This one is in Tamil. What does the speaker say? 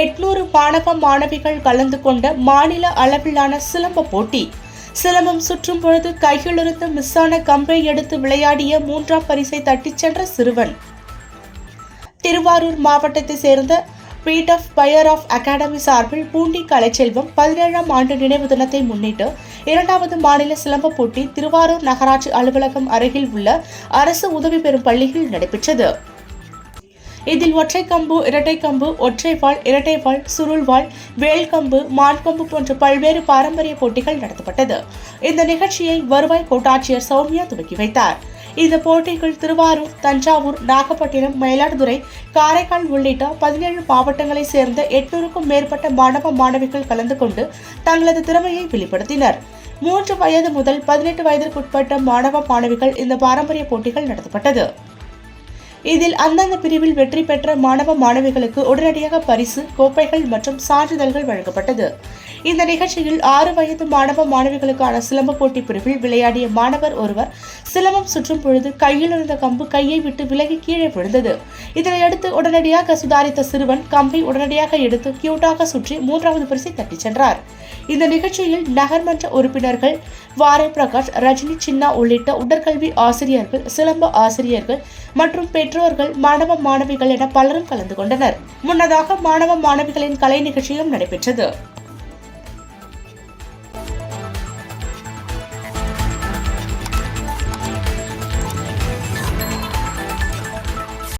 எட்நூறு மாணவ மாணவிகள் கலந்து கொண்ட மாநில அளவிலான சிலம்ப போட்டி. சிலம்பம் சுற்றும் பொழுது கையிலிருந்து மிஸ்ஸான கம்பை எடுத்து விளையாடிய மூன்றாம் பரிசை தட்டிச் சென்ற சிறுவன். திருவாரூர் மாவட்டத்தை சேர்ந்த beat of fire of academy சார்பில் பூண்டி கலைச்செல்வம் பதினேழாம் ஆண்டு நினைவு தினத்தை முன்னிட்டு இரண்டாவது மாநில சிலம்ப போட்டி திருவாரூர் நகராட்சி அலுவலகம் அருகில் உள்ள அரசு உதவி பெறும் பள்ளியில் நடைபெற்றது. இதில் ஒற்றை கம்பு இரட்டை கம்பு ஒற்றை வாழ் இரட்டை வாழ் சுருள் வாழ் வேல்கம்பு மான்கம்பு போன்ற பல்வேறு பாரம்பரிய போட்டிகள் நடத்தப்பட்டது. இந்த நிகழ்ச்சியை வருவாய் கோட்டாட்சியர் சௌமியா துவக்கி வைத்தார். இந்த போட்டிகள் திருவாரூர் தஞ்சாவூர் நாகப்பட்டினம் மயிலாடுதுறை காரைக்கால் உள்ளிட்ட பதினேழு மாவட்டங்களைச் சேர்ந்த எட்நூறுக்கும் மேற்பட்ட மாணவ மாணவிகள் கலந்து கொண்டு தங்களது திறமையை வெளிப்படுத்தினர். மூன்று வயது முதல் பதினெட்டு வயதிற்குட்பட்ட மாணவ மாணவிகள் இந்த பாரம்பரிய போட்டிகள் நடத்தப்பட்டது. இதில் அந்தந்த பிரிவில் வெற்றி பெற்ற மாணவ மாணவிகளுக்கு உடனடியாக பரிசு கோப்பைகள் மற்றும் சான்றிதழ்கள் வழங்கப்பட்டது. இந்த நிகழ்ச்சியில் ஆறு வயது மாணவ மாணவிகளுக்கான சிலம்ப போட்டி பிரிவில் விளையாடிய மாணவர் ஒருவர் சிலம்பம் சுற்றும் பொழுது கையில் இருந்த கம்பு கையை விட்டு விலகி கீழே விழுந்தது. இதனையடுத்து உடனடியாக சுதாரித்த சிறுவன் கம்பை உடனடியாக எடுத்து கியூட்டாக சுற்றி மூன்றாவது பரிசை தட்டிச் சென்றார். இந்த நிகழ்ச்சியில் நகர்மன்ற உறுப்பினர்கள் வாரை பிரகாஷ் ரஜினி சின்னா உள்ளிட்ட உடற்கல்வி ஆசிரியர்கள் சிலம்ப ஆசிரியர்கள் மற்றும் பெற்றோர்கள் மாணவ மாணவிகள் என பலரும் கலந்து கொண்டனர். முன்னதாக மாணவ மாணவிகளின் கலை நிகழ்ச்சியும் நடைபெற்றது.